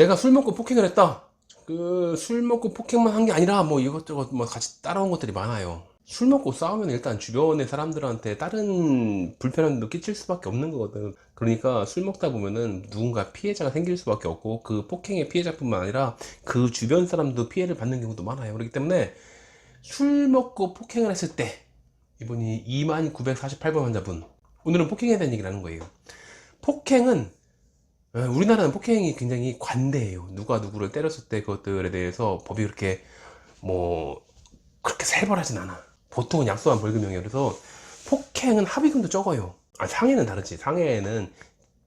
내가 술 먹고 폭행을 했다. 그 술 먹고 폭행만 한 게 아니라 뭐 이것저것 뭐 같이 따라온 것들이 많아요. 술 먹고 싸우면 일단 주변의 사람들한테 다른 불편함도 끼칠 수밖에 없는 거거든. 그러니까 술 먹다 보면은 누군가 피해자가 생길 수밖에 없고 그 폭행의 피해자뿐만 아니라 그 주변 사람도 피해를 받는 경우도 많아요. 그렇기 때문에 술 먹고 폭행을 했을 때 이분이 2948번 환자분 오늘은 폭행에 대한 얘기를 하는 거예요. 폭행은 어, 우리나라는 폭행이 굉장히 관대해요. 누가 누구를 때렸을 때 그것들에 대해서 법이 그렇게 뭐 그렇게 살벌하진 않아. 보통은 약소한 벌금형이에요. 그래서 폭행은 합의금도 적어요. 아, 상해는 다르지. 상해는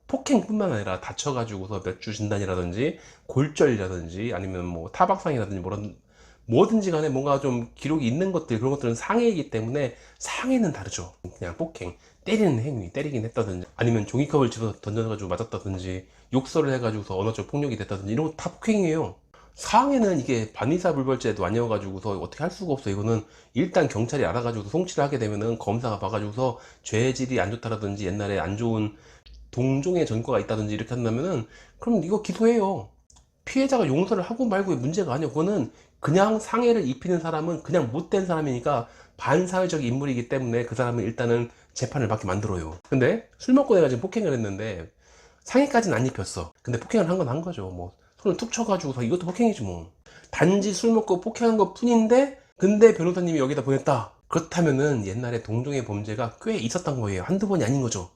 폭행뿐만 아니라 다쳐가지고서 몇 주 진단이라든지 골절이라든지 아니면 뭐 타박상이라든지 뭐런 뭐든지 간에 뭔가 좀 기록이 있는 것들 그런 것들은 상해이기 때문에 상해는 다르죠. 그냥 폭행 때리는 행위 때리긴 했다든지 아니면 종이컵을 집어 던져가지고 맞았다든지 욕설을 해가지고서 언어적 폭력이 됐다든지 이런 거 다 폭행이에요. 상해는 이게 반의사 불벌죄도 아니어가지고서 어떻게 할 수가 없어. 이거는 일단 경찰이 알아가지고 송치를 하게 되면은 검사가 봐가지고서 죄질이 안 좋다라든지 옛날에 안 좋은 동종의 전과가 있다든지 이렇게 한다면은 그럼 이거 기소해요. 피해자가 용서를 하고 말고의 문제가 아니야. 그거는 그냥 상해를 입히는 사람은 그냥 못된 사람이니까 반사회적 인물이기 때문에 그 사람은 일단은 재판을 받게 만들어요. 근데 술 먹고 내가 지금 폭행을 했는데 상해까지는 안 입혔어. 근데 폭행을 한 건한 거죠. 뭐 손을 툭 쳐가지고서 이것도 폭행이지 뭐. 단지 술 먹고 폭행한 것 뿐인데 근데 변호사님이 여기다 보냈다. 그렇다면은 옛날에 동종의 범죄가 꽤 있었던 거예요. 한두 번이 아닌 거죠.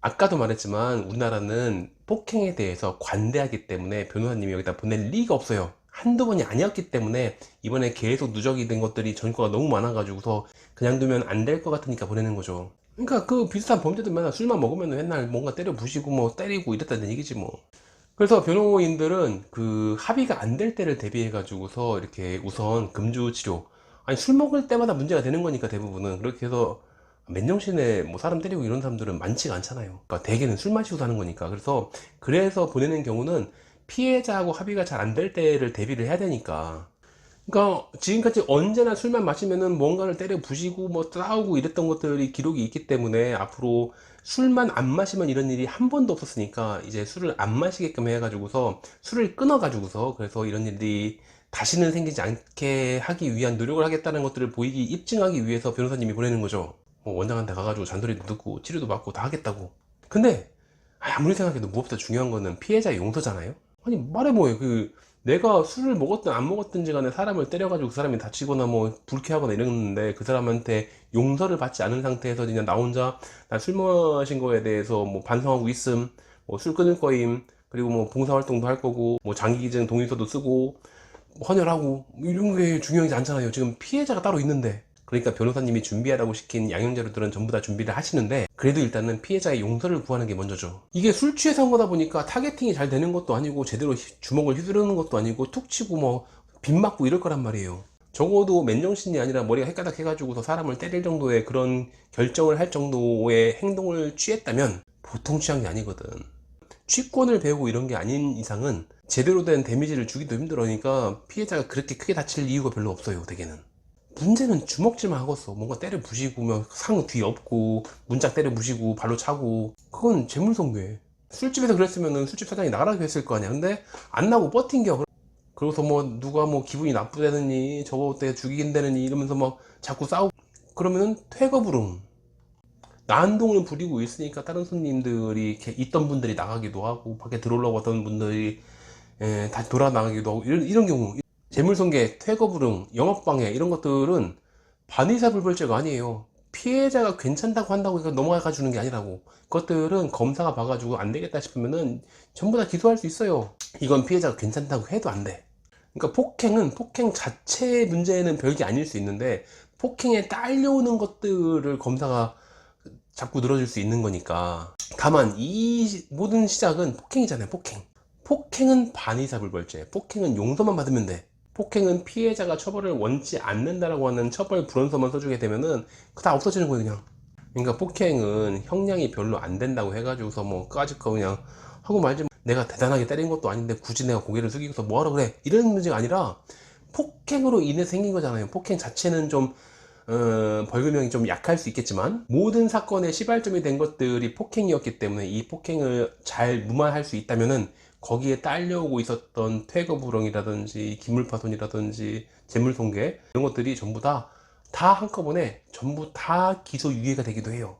아까도 말했지만 우리나라는 폭행에 대해서 관대하기 때문에 변호사님이 여기다 보낼 리가 없어요. 한두 번이 아니었기 때문에 이번에 계속 누적이 된 것들이 전과가 너무 많아가지고서 그냥 두면 안 될 것 같으니까 보내는 거죠. 그러니까 그 비슷한 범죄들 맨날 술만 먹으면 맨날 뭔가 때려 부시고 뭐 때리고 이랬다는 얘기지 뭐. 그래서 변호인들은 그 합의가 안 될 때를 대비해 가지고서 이렇게 우선 금주 치료 아니 술 먹을 때마다 문제가 되는 거니까 대부분은 그렇게 해서 맨정신에 뭐 사람 때리고 이런 사람들은 많지가 않잖아요. 그러니까 대개는 술 마시고 사는 거니까. 그래서 그래서 보내는 경우는 피해자하고 합의가 잘 안 될 때를 대비를 해야 되니까. 그러니까 지금까지 언제나 술만 마시면은 뭔가를 때려 부시고 뭐 싸우고 이랬던 것들이 기록이 있기 때문에 앞으로 술만 안 마시면 이런 일이 한 번도 없었으니까 이제 술을 안 마시게끔 해가지고서 술을 끊어가지고서 그래서 이런 일이 다시는 생기지 않게 하기 위한 노력을 하겠다는 것들을 보이기 입증하기 위해서 변호사님이 보내는 거죠. 뭐 원장한테 가가지고 잔소리도 듣고 치료도 받고 다 하겠다고. 근데 아무리 생각해도 무엇보다 중요한 거는 피해자의 용서잖아요. 아니 말해 뭐해 그 내가 술을 먹었든 안 먹었든지 간에 사람을 때려가지고 그 사람이 다치거나 뭐 불쾌하거나 이랬는데 그 사람한테 용서를 받지 않은 상태에서 그냥 나 혼자 나 술 마신 거에 대해서 뭐 반성하고 있음 뭐 술 끊을 거임 그리고 뭐 봉사활동도 할 거고 뭐 장기기증 동의서도 쓰고 뭐 헌혈하고 뭐 이런 게 중요하지 않잖아요 지금 피해자가 따로 있는데 그러니까 변호사님이 준비하라고 시킨 양형자료들은 전부 다 준비를 하시는데 그래도 일단은 피해자의 용서를 구하는 게 먼저죠. 이게 술 취해서 한 거다 보니까 타겟팅이 잘 되는 것도 아니고 제대로 휘- 주먹을 휘두르는 것도 아니고 툭 치고 뭐 빗 맞고 이럴 거란 말이에요. 적어도 맨정신이 아니라 머리가 헷가닥 해가지고서 사람을 때릴 정도의 그런 결정을 할 정도의 행동을 취했다면 보통 취한 게 아니거든. 취권을 배우고 이런 게 아닌 이상은 제대로 된 데미지를 주기도 힘들으니까 피해자가 그렇게 크게 다칠 이유가 별로 없어요, 대개는. 문제는 주먹질만 하겠어. 뭔가 때려 부시고, 뭐, 상뒤 엎고, 문짝 때려 부시고, 발로 차고. 그건 재물손괴. 술집에서 그랬으면은 술집 사장이 나가라고 했을 거 아니야. 근데 안 나고 버틴겨. 그러고서 뭐, 누가 뭐 기분이 나쁘다느니, 저거 때 죽이긴다느니 이러면서 막 자꾸 싸우고. 그러면은 퇴거불응. 난동을 부리고 있으니까 다른 손님들이 이렇게 있던 분들이 나가기도 하고, 밖에 들어오려고 하던 분들이, 예, 다시 돌아 나가기도 하고, 이런, 이런 경우. 재물손괴, 퇴거불응, 영업방해 이런 것들은 반의사불벌죄가 아니에요. 피해자가 괜찮다고 한다고 해서 넘어가 주는 게 아니라고. 그것들은 검사가 봐가지고 안 되겠다 싶으면은 전부 다 기소할 수 있어요. 이건 피해자가 괜찮다고 해도 안 돼. 그러니까 폭행은 폭행 자체의 문제는 별게 아닐 수 있는데 폭행에 딸려오는 것들을 검사가 자꾸 늘어질 수 있는 거니까. 다만 이 시- 모든 시작은 폭행이잖아요. 폭행. 폭행은 반의사불벌죄. 폭행은 용서만 받으면 돼. 폭행은 피해자가 처벌을 원치 않는다라고 하는 처벌 불원서만 써주게 되면은 그 다 없어지는 거예요 그냥. 그러니까 폭행은 형량이 별로 안 된다고 해가지고서 뭐 까짓 거 그냥 하고 말지 내가 대단하게 때린 것도 아닌데 굳이 내가 고개를 숙이고서 뭐하러 그래 이런 문제가 아니라 폭행으로 인해 생긴 거잖아요. 폭행 자체는 좀 어, 벌금형이 좀 약할 수 있겠지만 모든 사건의 시발점이 된 것들이 폭행이었기 때문에 이 폭행을 잘 무마할 수 있다면은 거기에 딸려오고 있었던 퇴거 불응이라든지 기물파손이라든지 재물통계 이런 것들이 전부 다 다 한꺼번에 전부 다 기소 유예가 되기도 해요.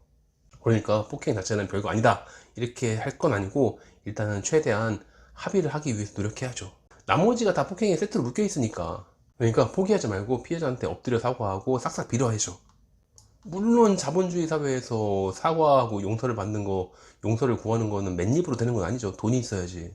그러니까 폭행 자체는 별거 아니다 이렇게 할 건 아니고 일단은 최대한 합의를 하기 위해서 노력해야죠. 나머지가 다 폭행에 세트로 묶여 있으니까 그러니까 포기하지 말고 피해자한테 엎드려 사과하고 싹싹 빌어야죠. 물론 자본주의 사회에서 사과하고 용서를 받는 거, 용서를 구하는 거는 맨입으로 되는 건 아니죠. 돈이 있어야지.